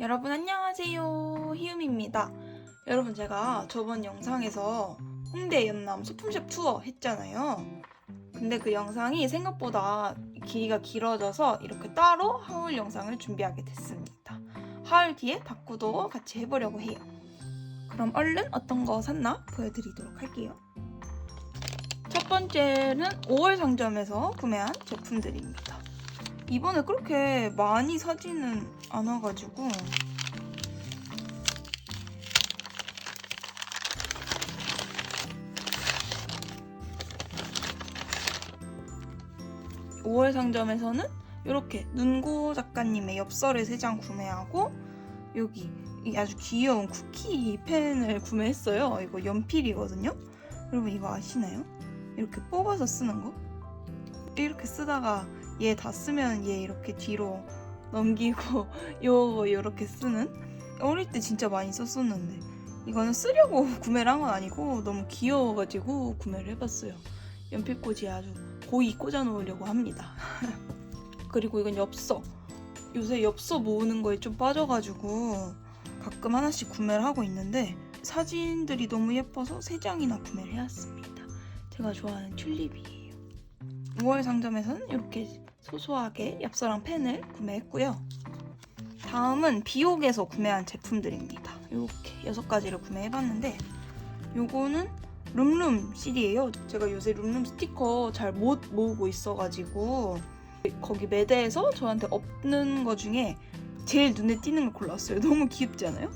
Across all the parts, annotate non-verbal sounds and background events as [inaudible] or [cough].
여러분 안녕하세요. 희음입니다. 여러분 제가 저번 영상에서 홍대 연남 소품샵 투어 했잖아요. 근데 그 영상이 생각보다 길이가 길어져서 이렇게 따로 하울 영상을 준비하게 됐습니다. 하울 뒤에 바꾸도 같이 해보려고 해요. 그럼 얼른 어떤 거 샀나 보여드리도록 할게요. 첫 번째는 5월 상점에서 구매한 제품들입니다 이번에 그렇게 많이 사지는 않아가지고 오월 상점에서는 이렇게 눈고 작가님의 엽서를 3장 구매하고 여기 이 아주 귀여운 쿠키 펜을 구매했어요. 이거 연필이거든요. 여러분 이거 아시나요? 이렇게 뽑아서 쓰는 거? 이렇게 쓰다가 얘 다 쓰면 얘 이렇게 뒤로 [laughs] 넘기고 [laughs] 요거 이렇게 쓰는? 어릴 때 진짜 많이 썼었는데. 이거는 쓰려고 [laughs] 구매를 한 건 아니고 너무 귀여워가지고 구매를 해봤어요. 연필꽂이 아주 고이 꽂아 놓으려고 합니다. 그리고 이건 엽서. 요새 엽서 모으는 거에 좀 빠져가지고 가끔 하나씩 구매를 하고 있는데 사진들이 너무 예뻐서 세 장이나 구매를 해왔습니다. 제가 좋아하는 튤립이에요. 5월 상점에서는 이렇게 소소하게 엽서랑 펜을 구매했고요. 다음은 비옥에서 구매한 제품들입니다. 이렇게 여섯 가지를 구매해봤는데 요거는 룸룸 CD예요. 제가 요새 룸룸 스티커 잘 못 모으고 있어가지고 거기 매대에서 저한테 없는 거 중에 제일 눈에 띄는 걸 골랐어요. [laughs] 너무 귀엽지 않아요?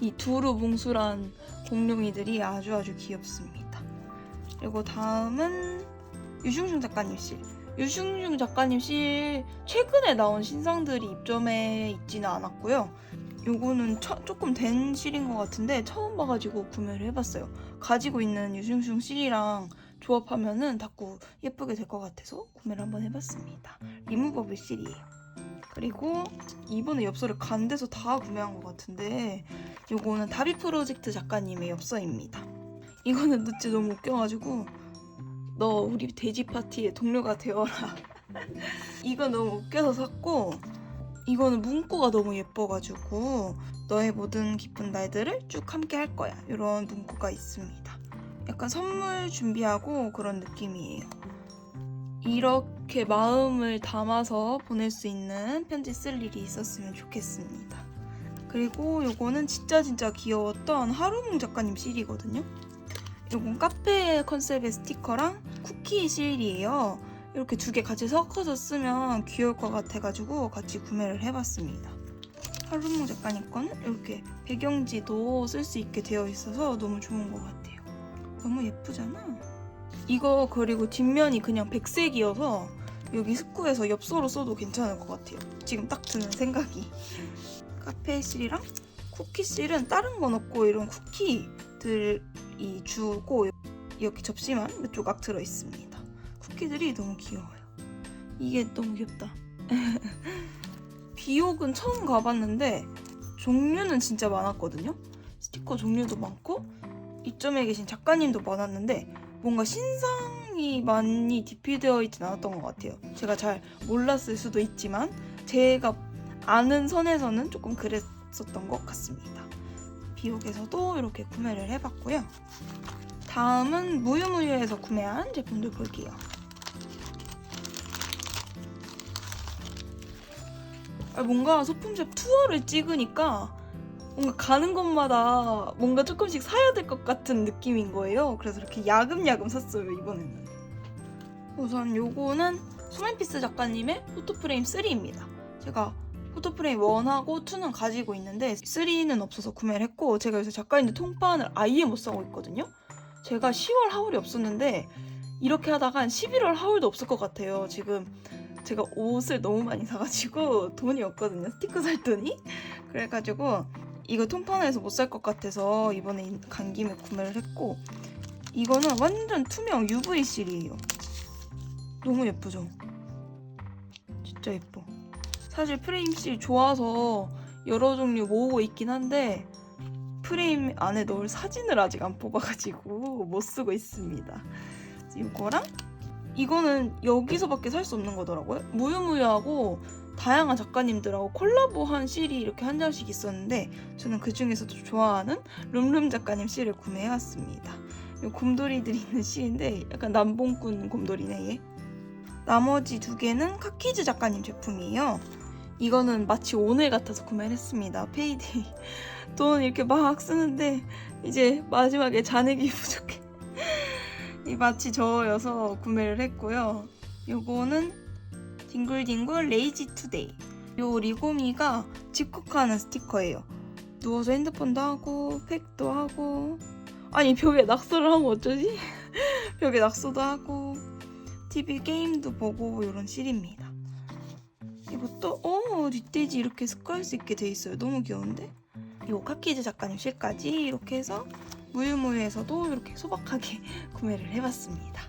이 두루 뭉술한 공룡이들이 아주 아주 귀엽습니다. 그리고 다음은 유슝슝 작가님 실. 유슝슝 작가님 실 최근에 나온 신상들이 입점해 있지는 않았고요. 요거는 처- 조금 된 실인 것 같은데 처음 봐가지고 구매를 해봤어요. 가지고 있는 유슝슝 실이랑 조합하면은 자꾸 예쁘게 될 것 같아서 구매를 한번 해봤습니다. 리무버블 실이에요. 그리고 이번에 엽서를 간 데서 다 구매한 것 같은데 요거는 다비 프로젝트 작가님의 엽서입니다. 이거는 진짜 너무 웃겨가지고 너 우리 돼지 파티의 동료가 되어라. [laughs] 이거 너무 웃겨서 샀고 이거는 문구가 너무 예뻐가지고 너의 모든 기쁜 날들을 쭉 함께 할 거야. 이런 문구가 있습니다. 약간 선물 준비하고 그런 느낌이에요. 이렇게 마음을 담아서 보낼 수 있는 편지 쓸 일이 있었으면 좋겠습니다. 그리고 요거는 진짜 진짜 귀여웠던 하루몽 작가님 실이거든요. 요건 카페 컨셉의 스티커랑 쿠키 실이에요. 이렇게 두 개 같이 섞어서 쓰면 귀여울 것 같아가지고 같이 구매를 해봤습니다. 하루몽 작가님 거는 이렇게 배경지도 쓸 수 있게 되어 있어서 너무 좋은 것 같아요. 너무 예쁘잖아. 이거 그리고 뒷면이 그냥 백색이어서 여기 스쿠에서 엽서로 써도 괜찮을 것 같아요. 지금 딱 드는 생각이. 카페 실이랑 쿠키 실은 다른 건 없고 이런 쿠키들이 주고 여기 접시만 몇 조각 들어 있습니다. 쿠키들이 너무 귀여워요. 이게 너무 귀엽다. [laughs] 비옥은 처음 가봤는데 종류는 진짜 많았거든요. 스티커 종류도 많고 이점에 계신 작가님도 많았는데 뭔가 신상이 많이 디피되어 있진 않았던 것 같아요. 제가 잘 몰랐을 수도 있지만 제가 아는 선에서는 조금 그랬었던 것 같습니다. 비옥에서도 이렇게 구매를 해봤고요. 다음은 무유무유에서 구매한 제품들 볼게요. 아, 뭔가 소품샵 투어를 찍으니까 뭔가 가는 곳마다 뭔가 조금씩 사야 될 것 같은 느낌인 거예요. 그래서 이렇게 야금야금 샀어요, 이번에는. 우선 요거는 소맨피스 작가님의 포토프레임 3입니다. 제가 포토프레임 1하고 2는 가지고 있는데 3는 없어서 구매를 했고 제가 요새 작가님들 통판을 아예 못 사고 있거든요. 제가 10월 하울이 없었는데 이렇게 하다가 한 11월 하울도 없을 것 같아요. 지금 제가 옷을 너무 많이 사가지고 돈이 없거든요. 스티커 살 돈이. 그래가지고 이거 통판에서 못 살 것 같아서 이번에 간 김에 구매를 했고 이거는 완전 투명 UV 실이에요. 너무 예쁘죠? 진짜 예뻐. 사실 프레임 실 좋아서 여러 종류 모으고 있긴 한데 프레임 안에 넣을 사진을 아직 안 뽑아가지고 [laughs] 못 쓰고 있습니다. 이거랑 이거는 여기서밖에 살 수 없는 거더라고요. 무유무유하고 다양한 작가님들하고 콜라보한 실이 이렇게 한 장씩 있었는데 저는 그 중에서도 좋아하는 룸룸 작가님 실을 구매해왔습니다. 이 곰돌이들이 있는 실인데 약간 남봉꾼 곰돌이네 얘. 나머지 두 개는 카키즈 작가님 제품이에요. 이거는 마치 오늘 같아서 구매를 했습니다. 페이데이. [laughs] 돈 이렇게 막 쓰는데 이제 마지막에 잔액이 [laughs] 부족해. 이 마치 저여서 구매를 했고요. 요거는 딩글딩글 레이지 투데이. 요 리고미가 집콕하는 스티커예요. 누워서 핸드폰도 하고 팩도 하고 아니 벽에 낙서를 하면 어쩌지? [laughs] 벽에 낙서도 하고 TV 게임도 보고 이런 실입니다. 이것도 어 뒷돼지 이렇게 스크할 수 있게 돼 있어요. 너무 귀여운데? 요 카키즈 작가님 실까지 이렇게 해서 무유무유에서도 이렇게 소박하게 [laughs] 구매를 해봤습니다.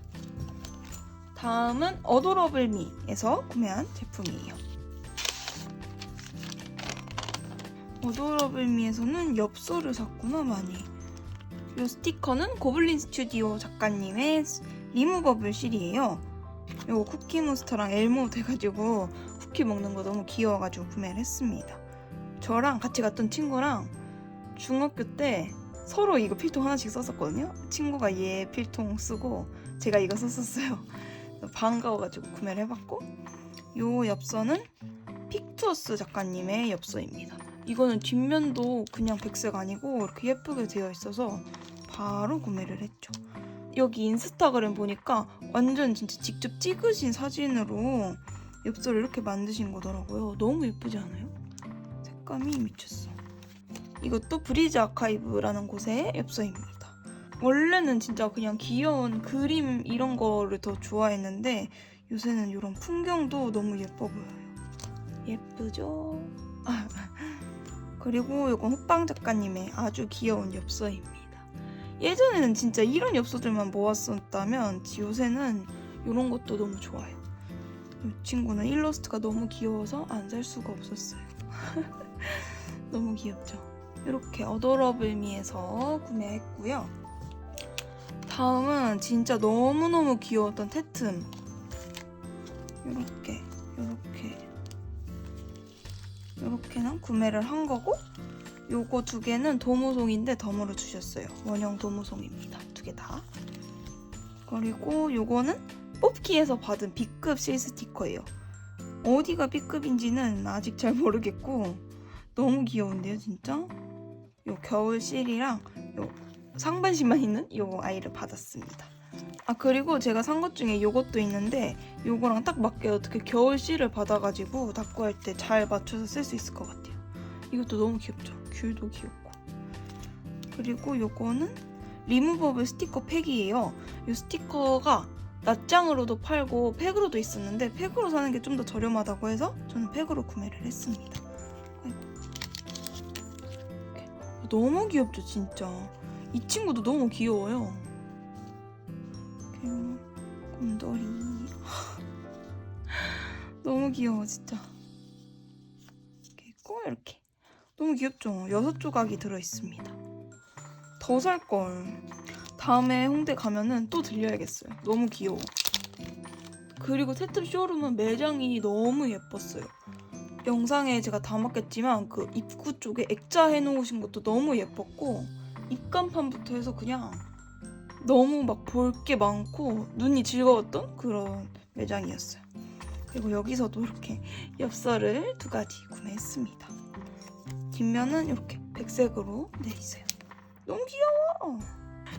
다음은 어도러블미에서 구매한 제품이에요. 어도러블미에서는 엽서를 샀구나 많이. 이 스티커는 고블린 스튜디오 작가님의 리무버블 실이에요. 이거 쿠키몬스터랑 엘모 돼가지고 쿠키 먹는 거 너무 귀여워가지고 구매를 했습니다. 저랑 같이 갔던 친구랑 중학교 때 서로 이거 필통 하나씩 썼었거든요. 친구가 얘 필통 쓰고 제가 이거 썼었어요. 반가워가지고 구매를 해봤고 요 엽서는 픽투어스 작가님의 엽서입니다. 이거는 뒷면도 그냥 백색 아니고 이렇게 예쁘게 되어 있어서 바로 구매를 했죠. 여기 인스타그램 보니까 완전 진짜 직접 찍으신 사진으로 엽서를 이렇게 만드신 거더라고요. 너무 예쁘지 않아요? 색감이 미쳤어. 이것도 브리즈 아카이브라는 곳의 엽서입니다. 원래는 진짜 그냥 귀여운 그림 이런 거를 더 좋아했는데 요새는 이런 풍경도 너무 예뻐 보여요. 예쁘죠? 아, [laughs] 그리고 이건 호빵 작가님의 아주 귀여운 엽서입니다. 예전에는 진짜 이런 엽서들만 모았었다면 요새는 이런 것도 너무 좋아요. 이 친구는 일러스트가 너무 귀여워서 안 살 수가 없었어요. [laughs] 너무 귀엽죠? 이렇게 어도러블미에서 구매했고요. 다음은 진짜 너무너무 귀여웠던 테튼. 이렇게, 이렇게, 이렇게는 구매를 한 거고, 요거 두 개는 도무송인데 덤으로 주셨어요. 원형 도무송입니다. 두 개 다. 그리고 요거는 뽑기에서 받은 B급 실 스티커예요. 어디가 B급인지는 아직 잘 모르겠고 너무 귀여운데요, 진짜? 요 겨울 실이랑 요 상반신만 있는 요 아이를 받았습니다. 아 그리고 제가 산 것 중에 요것도 있는데 요거랑 딱 맞게 어떻게 겨울 실을 받아가지고 닦고 할 때 잘 맞춰서 쓸 수 있을 것 같아요. 이것도 너무 귀엽죠? 귤도 귀엽고. 그리고 요거는 리무버블 스티커 팩이에요. 이 스티커가 낱장으로도 팔고 팩으로도 있었는데 팩으로 사는 게 좀 더 저렴하다고 해서 저는 팩으로 구매를 했습니다. 너무 귀엽죠, 진짜. 이 친구도 너무 귀여워요. 이렇게 곰돌이. [laughs] 너무 귀여워, 진짜. 이렇게 있고 이렇게. 너무 귀엽죠? 여섯 조각이 들어있습니다. 더 살걸. 다음에 홍대 가면은 또 들려야겠어요. 너무 귀여워. 그리고 테트 쇼룸은 매장이 너무 예뻤어요. 영상에 제가 담았겠지만 그 입구 쪽에 액자 해놓으신 것도 너무 예뻤고 입간판부터 해서 그냥 너무 막 볼 게 많고 눈이 즐거웠던 그런 매장이었어요. 그리고 여기서도 이렇게 엽서를 두 가지 구매했습니다. 뒷면은 이렇게 백색으로 돼 있어요. 너무 귀여워.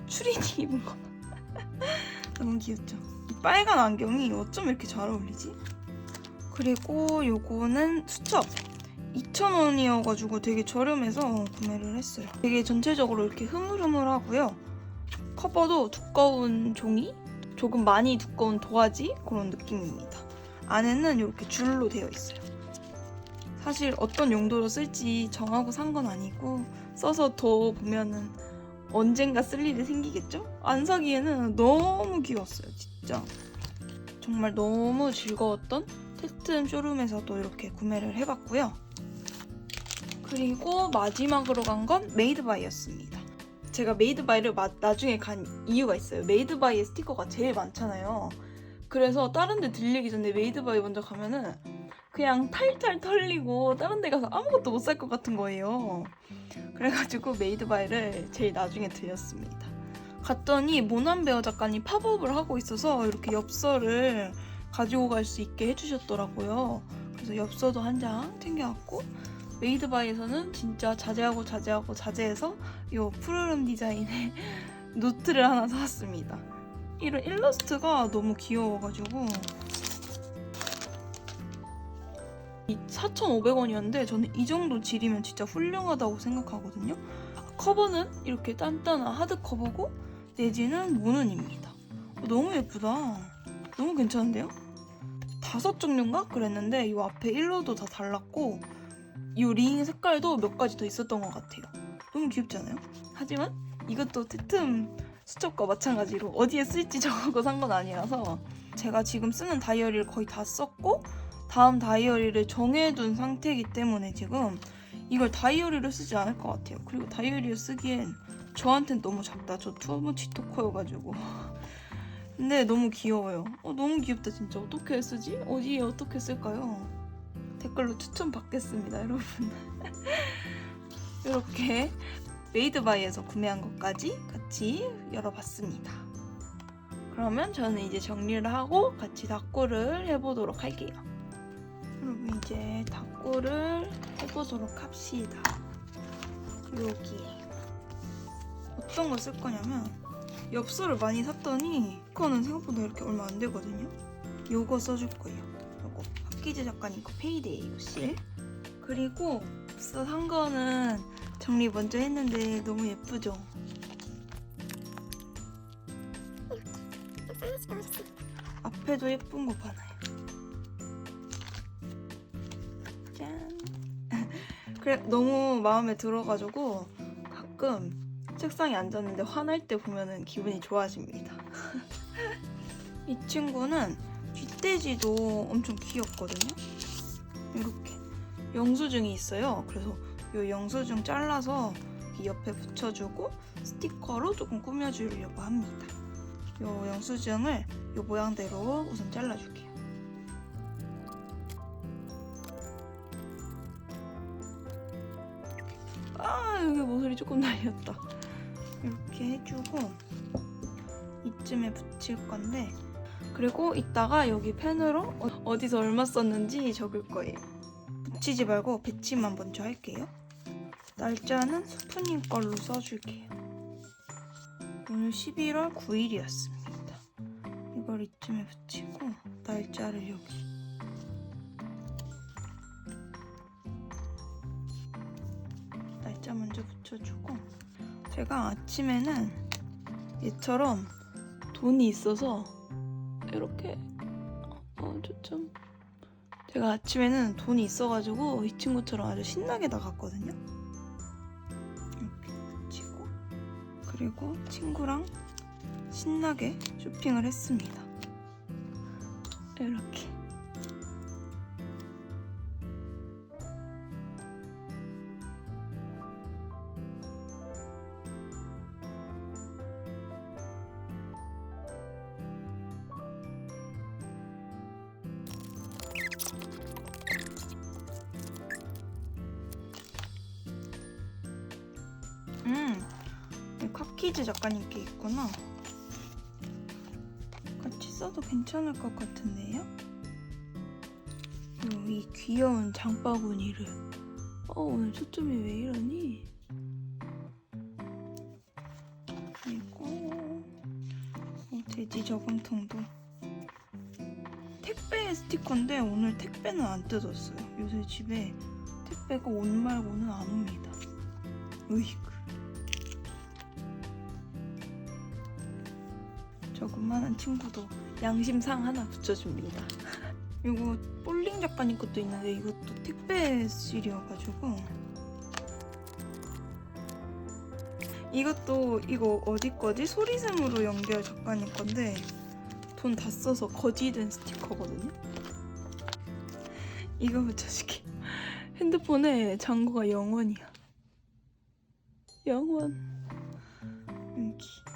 추리닝 입은 거. [laughs] 너무 귀엽죠? 이 빨간 안경이 어쩜 이렇게 잘 어울리지? 그리고 요거는 수첩. 2,000원이어가지고 되게 저렴해서 구매를 했어요. 되게 전체적으로 이렇게 흐물흐물하고요. 커버도 두꺼운 종이, 조금 많이 두꺼운 도화지 그런 느낌입니다. 안에는 이렇게 줄로 되어 있어요. 사실 어떤 용도로 쓸지 정하고 산 건 아니고 써서 더 보면은 언젠가 쓸 일이 생기겠죠? 안 사기에는 너무 귀여웠어요, 진짜. 정말 너무 즐거웠던 테스트 쇼룸에서도 이렇게 구매를 해봤고요. 그리고 마지막으로 간 건 메이드바이였습니다. 제가 메이드바이를 마- 나중에 간 이유가 있어요. 메이드바이의 스티커가 제일 많잖아요. 그래서 다른 데 들리기 전에 메이드바이 먼저 가면은 그냥 탈탈 털리고 다른 데 가서 아무것도 못 살 것 같은 거예요. 그래가지고 메이드바이를 제일 나중에 들렸습니다. 갔더니 모난베어 작가님 팝업을 하고 있어서 이렇게 엽서를 가지고 갈 수 있게 해주셨더라고요. 그래서 엽서도 한 장 챙겨왔고 메이드바이에서는 진짜 자제하고 자제하고 자제해서 이 푸르름 디자인의 [laughs] 노트를 하나 사왔습니다. 이런 일러스트가 너무 귀여워가지고 4,500원이었는데 저는 이 정도 질이면 진짜 훌륭하다고 생각하거든요. 커버는 이렇게 단단한 하드 커버고 내지는 모눈입니다. 너무 예쁘다. 너무 괜찮은데요? 다섯 종류인가 그랬는데 이 앞에 일로도 다 달랐고 이 링 색깔도 몇 가지 더 있었던 것 같아요. 너무 귀엽지 않아요? 하지만 이것도 테튼 수첩과 마찬가지로 어디에 쓸지 [laughs] 정하고 산 건 아니라서 제가 지금 쓰는 다이어리를 거의 다 썼고 다음 다이어리를 정해둔 상태이기 때문에 지금 이걸 다이어리로 쓰지 않을 것 같아요. 그리고 다이어리를 쓰기엔 저한텐 너무 작다. 저 투어무치 토커여가지고. [laughs] 근데 너무 귀여워요. 어, 너무 귀엽다 진짜. 어떻게 쓰지? 어디에 어떻게 쓸까요? 댓글로 추천 받겠습니다, 여러분. [laughs] 이렇게 메이드바이에서 구매한 것까지 같이 열어봤습니다. 그러면 저는 이제 정리를 하고 같이 닦고를 해보도록 할게요. 여러분 이제 닦고를 해보도록 합시다. 여기에 어떤 거 쓸 거냐면 엽서를 많이 샀더니 그거는 생각보다 이렇게 얼마 안 되거든요. 요거 써줄 거예요. 요거 박기재 작가님 거 페이데이 이거 실. 그리고 엽서 산 거는 정리 먼저 했는데 너무 예쁘죠? 앞에도 예쁜 거 많아요. 그래 너무 마음에 들어가지고 가끔 책상에 앉았는데 화날 때 보면은 기분이 좋아집니다. [laughs] 이 친구는 뒷돼지도 엄청 귀엽거든요. 이렇게 영수증이 있어요. 그래서 이 영수증 잘라서 이 옆에 붙여주고 스티커로 조금 꾸며주려고 합니다. 이 영수증을 이 모양대로 우선 잘라줄게요. 모서리 조금 날렸다. 이렇게 해주고 이쯤에 붙일 건데 그리고 이따가 여기 펜으로 어- 어디서 얼마 썼는지 적을 거예요. 붙이지 말고 배치만 먼저 할게요. 날짜는 스프님 걸로 써줄게요. 오늘 11월 9일이었습니다. 이걸 이쯤에 붙이고 날짜를 여기. 날짜 먼저 붙 여주고 제가 아침에는 얘처럼 돈이 있어서 이렇게 어, 초점 제가 아침에는 돈이 있어가지고 이 친구처럼 아주 신나게 나갔거든요. 붙이고 그리고 친구랑 신나게 쇼핑을 했습니다. 이렇게 같이 써도 괜찮을 것 같은데요? 요, 이 귀여운 장바구니를. 어, 오늘 초점이 왜 이러니? 그리고 어, 돼지 저금통도. 택배 스티커인데 오늘 택배는 안 뜯었어요. 요새 집에 택배가 옷 말고는 안 옵니다. 으이 조그마한 친구도 양심상 하나 붙여줍니다. [laughs] 이거 볼링 작가님 것도 있는데 이것도 택배 실이어가지고 이것도 이거 어디 거지? 소리샘으로 연결 작가님 건데 돈 다 써서 거지된 스티커거든요. 이거 붙여줄게. [laughs] 핸드폰에 잔고가 영원이야. 영원. 여기.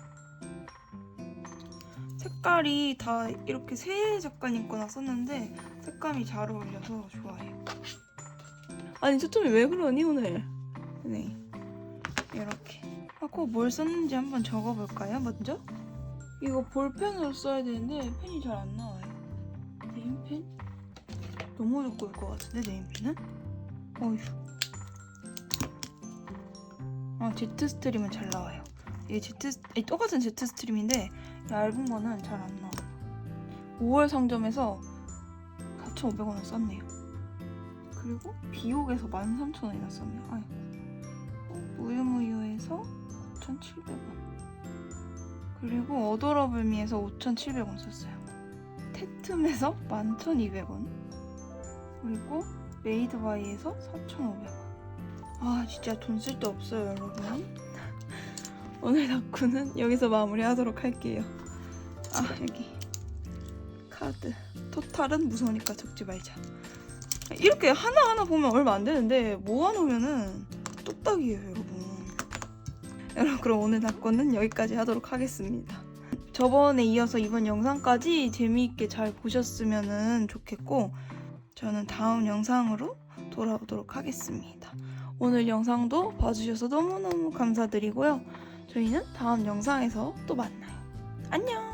색깔이 다 이렇게 새 작가님 거나 썼는데 색깔 색감이 잘 어울려서 좋아해요. 아니 초점이 왜 그러니 오늘? 네 이렇게 하고 뭘 썼는지 한번 적어볼까요 먼저? 이거 볼펜으로 써야 되는데 펜이 잘 안 나와요. 네임펜? 너무 두꺼울 것 같은데 네임펜은? 어휴. 아 제트 스트림은 잘 나와요. 제트 스- 이 똑같은 제트 스트림인데 얇은 거는 잘 안 나와. 5월 상점에서 4,500원을 썼네요. 그리고 비옥에서 13,000원이나 썼네요. 어, 무유무유에서 5,700원. 그리고 어도러블미에서 5,700원 썼어요. 테틈에서 11,200원. 그리고 메이드바이에서 4,500원. 아 진짜 돈 쓸 데 없어요 여러분. 오늘 덕후는 여기서 마무리하도록 할게요. 아 여기 카드. 토탈은 무서우니까 적지 말자. 이렇게 하나하나 보면 얼마 안 되는데 모아놓으면은 뚝딱이에요 여러분. 여러분 그럼 오늘 덕후는 여기까지 하도록 하겠습니다. 저번에 이어서 이번 영상까지 재미있게 잘 보셨으면 좋겠고 저는 다음 영상으로 돌아오도록 하겠습니다. 오늘 영상도 봐주셔서 너무너무 감사드리고요. 저희는 다음 영상에서 또 만나요. 안녕!